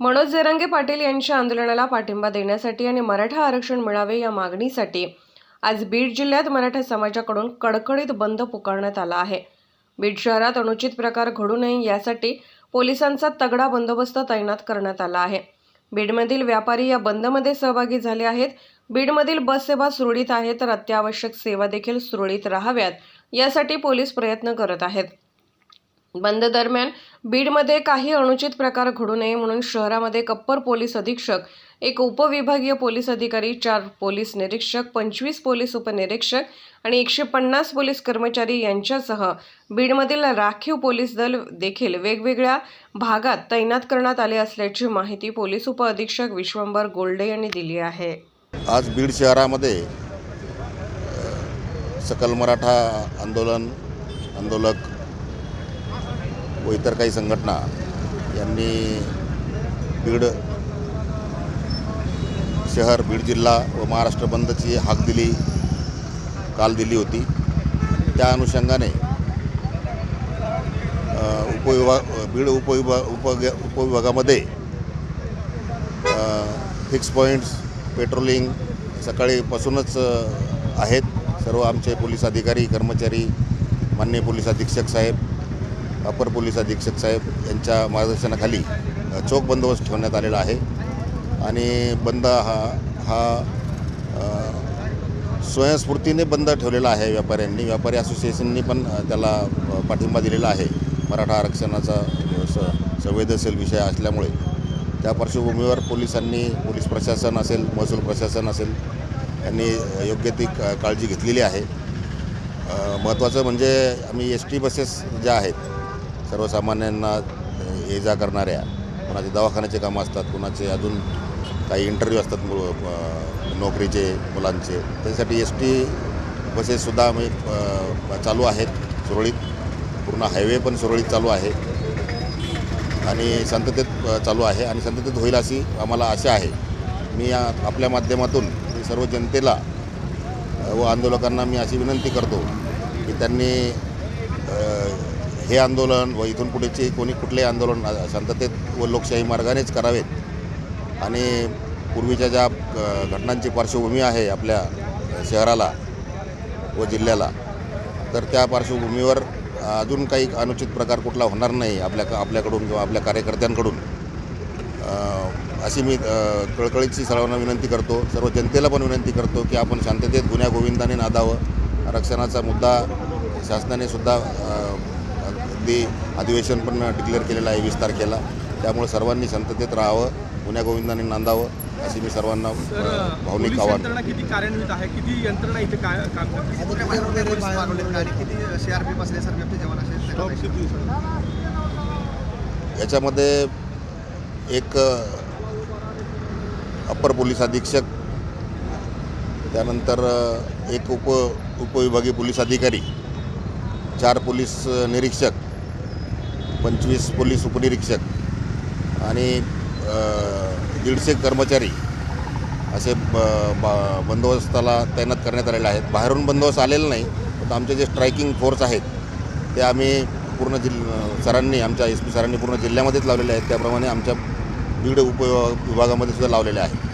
मनोज जरांगे पाटील यांच्या आंदोलनाला पाठिंबा देण्यासाठी आणि मराठा आरक्षण मिळावे या मागणीसाठी आज बीड जिल्ह्यात मराठा समाजाकडून कडकडीत बंद पुकारण्यात आला आहे. बीड शहरात अनुचित प्रकार घडू नये यासाठी पोलिसांचा तगडा बंदोबस्त तैनात करण्यात आला आहे. बीडमधील व्यापारी या बंदमध्ये सहभागी झाले आहेत. बीडमधील बससेवा सुरळीत आहे तर अत्यावश्यक सेवा देखील सुरळीत राहाव्यात यासाठी पोलीस प्रयत्न करत आहेत. बंद दरम्यान बीडमध्ये काही अनुचित प्रकार घडू नये म्हणून शहरामध्ये कप्पर पोलीस अधीक्षक एक उपविभागीय पोलीस अधिकारी चार पोलीस निरीक्षक पंचवीस पोलीस उपनिरीक्षक आणि एकशे पन्नास पोलीस कर्मचारी यांच्यासह बीडमधील राखीव पोलीस दल देखील वेगवेगळ्या भागात तैनात करण्यात आले असल्याची माहिती पोलीस उपअधीक्षक विश्वंभर गोल्डे यांनी दिली आहे. आज बीड शहरामध्ये सकल मराठा आंदोलन आंदोलक व इतर काही संघटना यांनी बीड शहर बीड जिल्हा व महाराष्ट्र बंदची हाक दिली काल दिली होती. त्या अनुषंगाने उपविभाग बीड उपविभाग उप उपविभागामध्ये फिक्स पॉईंट्स पेट्रोलिंग सकाळीपासूनच आहेत. सर्व आमचे पोलीस अधिकारी कर्मचारी माननीय पोलीस अधीक्षक साहेब अपर पोलीस अधीक्षक साहेब यांच्या मार्गदर्शनाखाली चोख बंदोबस्त ठेवण्यात आलेला आहे. आणि बंद हा हा स्वयंस्फूर्तीने बंद ठेवलेला आहे व्यापाऱ्यांनी. व्यापारी असोसिएशननी पण त्याला पाठिंबा दिलेला आहे. मराठा आरक्षणाचा स संवेदनशील विषय असल्यामुळे. त्या पार्श्वभूमीवर पोलिसांनी पोलीस प्रशासन असेल महसूल प्रशासन असेल यांनी योग्य ती काळजी घेतलेली आहे. महत्त्वाचं म्हणजे आम्ही एस टी बसेस ज्या आहेत सर्वसामान्यांना ये जा करणाऱ्या कोणाचे दवाखान्याचे कामं असतात कोणाचे अजून काही इंटरव्ह्यू असतात मु- नोकरीचे मुलांचे. त्यासाठी एस टी बसेससुद्धा आम्ही चालू आहेत सुरळीत. पूर्ण हायवे पण सुरळीत चालू आहे. आणि शांततेत चालू आहे. आणि शांततेत होईल अशी आम्हाला आशा आहे. मी आपल्या माध्यमातून सर्व जनतेला व आंदोलकांना मी अशी विनंती करतो की त्यांनी हे आंदोलन व इथून पुढेचे कोणी कुठलेही आंदोलन शांततेत व लोकशाही मार्गानेच करावेत आणि पूर्वीच्या ज्या घटनांची पार्श्वभूमी आहे आपल्या शहराला व जिल्ह्याला तर त्या पार्श्वभूमीवर अजून काही अनुचित प्रकार कुठला होणार नाही आपल्या आपल्याकडून किंवा आपल्या कार्यकर्त्यांकडून. अशी मी कळकळीची सर्वांना विनंती करतो सर्व जनतेला पण विनंती करतो की आपण शांततेत गुन्ह्या गोविंदाने नादावं. आरक्षणाचा मुद्दा शासनाने सुद्धा अगदी अधिवेशन पण डिक्लेअर केलेलं आहे वीस तारखेला. त्यामुळे सर्वांनी शांततेत राहावं गुन्ह्या गोविंदाने नांदावं अशी मी सर्वांना भावनिक पोलीस आव्हान यंत्रणा किती कार्यान्वित आहे? किती यंत्रणा इथे काय काम करते? किती पोलीस मागवलेत आणि किती सीआरपी बसले सर जवान असे याच्यामध्ये एक अप्पर पोलीस अधीक्षक त्यानंतर एक उप उपविभागीय पोलीस अधिकारी चार पोलीस निरीक्षक पंचवीस पोलीस उपनिरीक्षक आणि दीडशे कर्मचारी असे ब बा- बंदोबस्ताला तैनात करण्यात आलेले आहेत. बाहेरून बंदोबस्त आलेला नाही पण आमचे जे स्ट्रायकिंग फोर्स आहेत ते आम्ही पूर्ण जिल सरांनी आमच्या एस पी सरांनी पूर्ण जिल्ह्यामध्येच लावलेले आहेत. त्याप्रमाणे आमच्या बीड उप विभागामध्ये सुद्धा लावलेले आहे.